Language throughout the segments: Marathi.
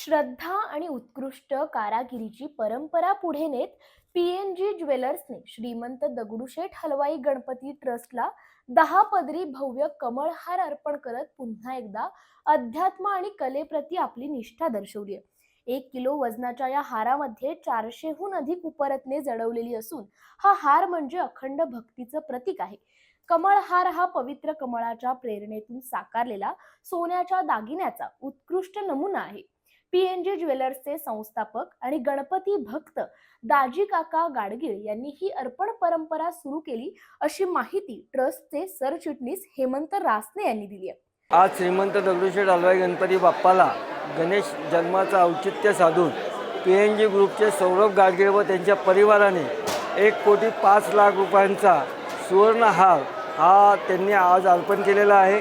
श्रद्धा आणि उत्कृष्ट कारागिरीची परंपरा पुढे नेत पी एन जी ज्वेलर्सने श्रीमंत दगडूशेठ हलवाई गणपती ट्रस्टला दहा पदरी भव्य कमळहार अर्पण करत पुन्हा एकदा अध्यात्म आणि कलेप्रती आपली निष्ठा दर्शवली आहे. एक किलो वजनाच्या या हारामध्ये चारशेहून अधिक उपरत्ने जडवलेली असून हा हार म्हणजे अखंड भक्तीचं प्रतीक आहे. कमळहार हा पवित्र कमळाच्या प्रेरणेतून साकारलेला सोन्याच्या दागिन्याचा उत्कृष्ट नमुना आहे. पीएनजी ज्वेलर्सचे संस्थापक आणि गणपती भक्त दाजी काका गाडगीळ यांनी ही अर्पण परंपरा सुरू केली अशी माहिती ट्रस्टचे सरचिटणीस हेमंत रासने यांनी दिली आहे. आज श्रीमंत दगडूशेठ हलवाई गणपती बाप्पाला गणेश जन्माचं औचित्य साधून पी एन जी ग्रुपचे सौरभ गाडगे व त्यांच्या परिवाराने एक कोटी पाच लाख रुपयांचा सुवर्णहार हा त्यांनी आज अर्पण केलेला आहे.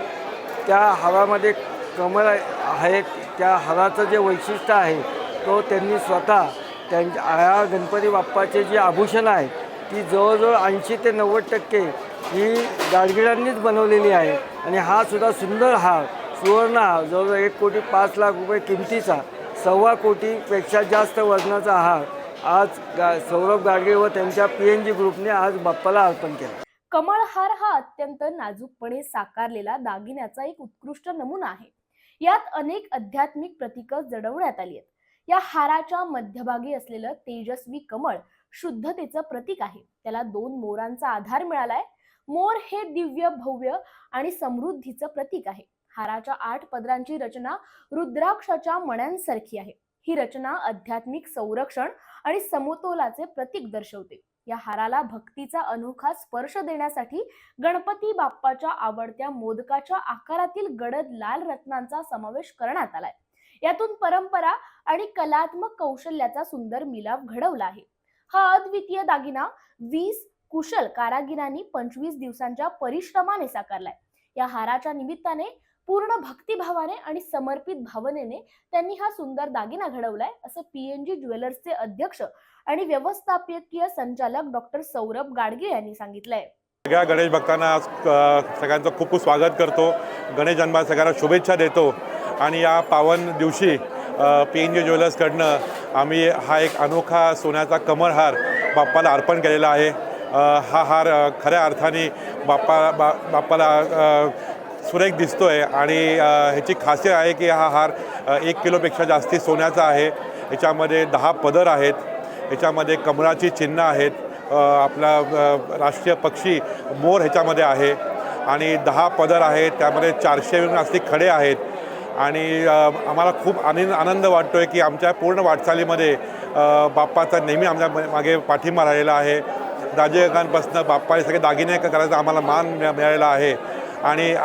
त्या हारामध्ये कमळ आहेत त्या हाराचं जे वैशिष्ट्य आहे तो त्यांनी स्वतः त्यांच्या या गणपती बाप्पाचे जे आभूषण आहेत ती जवळजवळ ऐंशी ते नव्वद टक्के ही गाडगिळांनीच बनवलेली आहे. आणि हा सुद्धा सुंदर हार सुवर्ण हार जवळजवळ एक कोटी पाच लाख रुपये किमतीचा सव्वा कोटीपेक्षा जास्त वजनाचा हार आज गा सौरभ गाडगे व त्यांच्या पी एन जी ग्रुपने आज बाप्पाला अर्पण केला. कमळहार हा अत्यंत नाजूकपणे साकारलेला दागिन्याचा एक उत्कृष्ट नमुना आहे. यात अनेक आध्यात्मिक प्रतीकं जडवण्यात आली आहेत. या हाराच्या मध्यभागी असलेलं तेजस्वी कमळ शुद्धतेचं प्रतीक आहे. त्याला दोन मोरांचा आधार मिळालाय. मोर हे दिव्य भव्य आणि समृद्धीचं प्रतीक आहे. हाराच्या आठ पदरांची रचना रुद्राक्षाच्या मण्यांसारखी आहे. ही रचना आध्यात्मिक संरक्षण आणि समतोलाचे प्रतीक दर्शवते. या हाराला भक्तीचा अनोखा स्पर्श देण्यासाठी गणपती बाप्पाच्या आवडत्या मोदकाच्या आकारातील गडद लाल रत्नांचा समावेश करण्यात आलाय. यातून परंपरा आणि कलात्मक कौशल्याचा सुंदर मिलाप घडवला आहे. हा अद्वितीय दागिना वीस कुशल कारागिरांनी पंचवीस दिवसांच्या परिश्रमाने साकारलाय. या हाराच्या निमित्ताने पूर्ण भक्तिभावाने आणि समर्पित भावनेने त्यांनी हा सुंदर दागिना घडवलाय असं पीएनजी ज्वेलर्सचे अध्यक्ष आणि व्यवस्थापकीय संचालक डॉक्टर सौरभ गाडगे यांनी सांगितलंय. सगळ्या गणेश भक्तांना आज सगळ्यांचं खूप खूप स्वागत करतो. गणेश जन्माला सगळ्यांना शुभेच्छा देतो. आणि या पावन दिवशी पी एन जी ज्वेलर्सकडनं आम्ही हा एक अनोखा सोन्याचा कमळहार बाप्पाला अर्पण केलेला आहे. हा हार खऱ्या अर्थाने बाप्पा बा बाप्पाला सुरेख दिसतो आहे आणि ह्याची खासियत आहे की हा हार एक किलोपेक्षा जास्ती सोन्याचा आहे. याच्यामध्ये दहा पदर आहेत. याच्यामध्ये कमळाची चिन्ह आहेत. आपला राष्ट्रीय पक्षी मोर ह्याच्यामध्ये आहे. आणि दहा पदर आहेत. त्यामध्ये चारशे जास्ती खडे आहेत. आणि आम्हाला खूप आनंद आनंद वाटतो आहे की आमच्या पूर्ण वाटचालीमध्ये बाप्पाचा नेहमी आमच्या म- मागे पाठिंबा राहिलेला आहे. राजकांपासून बाप्पाने सगळे दागिने करायचा आम्हाला मान मिळालेला आहे. आणि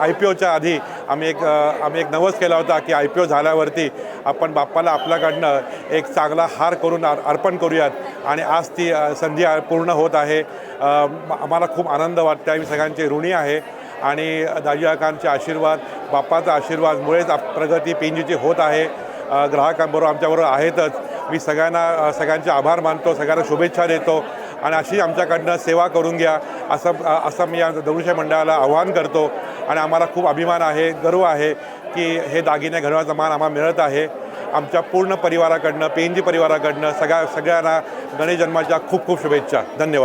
आय पी ओच्या आधी आम्ही एक आम्ही एक नवस केला होता की आय पी ओ झाल्यावरती आपण बाप्पाला आपल्याकडनं एक चांगला हार करून अर- अर्पण करूयात. आणि आज ती संधी पूर्ण होत आहे. आम्हाला खूप आनंद वाटते आम्ही सगळ्यांचे ऋणी आहे. आणि दाजीकांचे आशीर्वाद बाप्पाचा आशीर्वादमुळेच प्रगती पेंजीची होत आहे. ग्राहकांबरोबर आमच्याबरोबर आहेतच. मी सगळ्यांना सगळ्यांचे आभार मानतो. सगळ्यांना शुभेच्छा देतो. आणि अशी आमच्याकडनं सेवा करून घ्या असं असं मी या दगडूशेठ मंडळाला आव्हान करतो. आणि आम्हाला खूप अभिमान आहे गर्व आहे की हे दागिने घडवण्याचा मान आम्हाला मिळत आहे. आमच्या पूर्ण परिवाराकडनं पेंजी परिवाराकडनं सगळ्या सगळ्यांना गणेश जन्माच्या खूप खूप शुभेच्छा. धन्यवाद.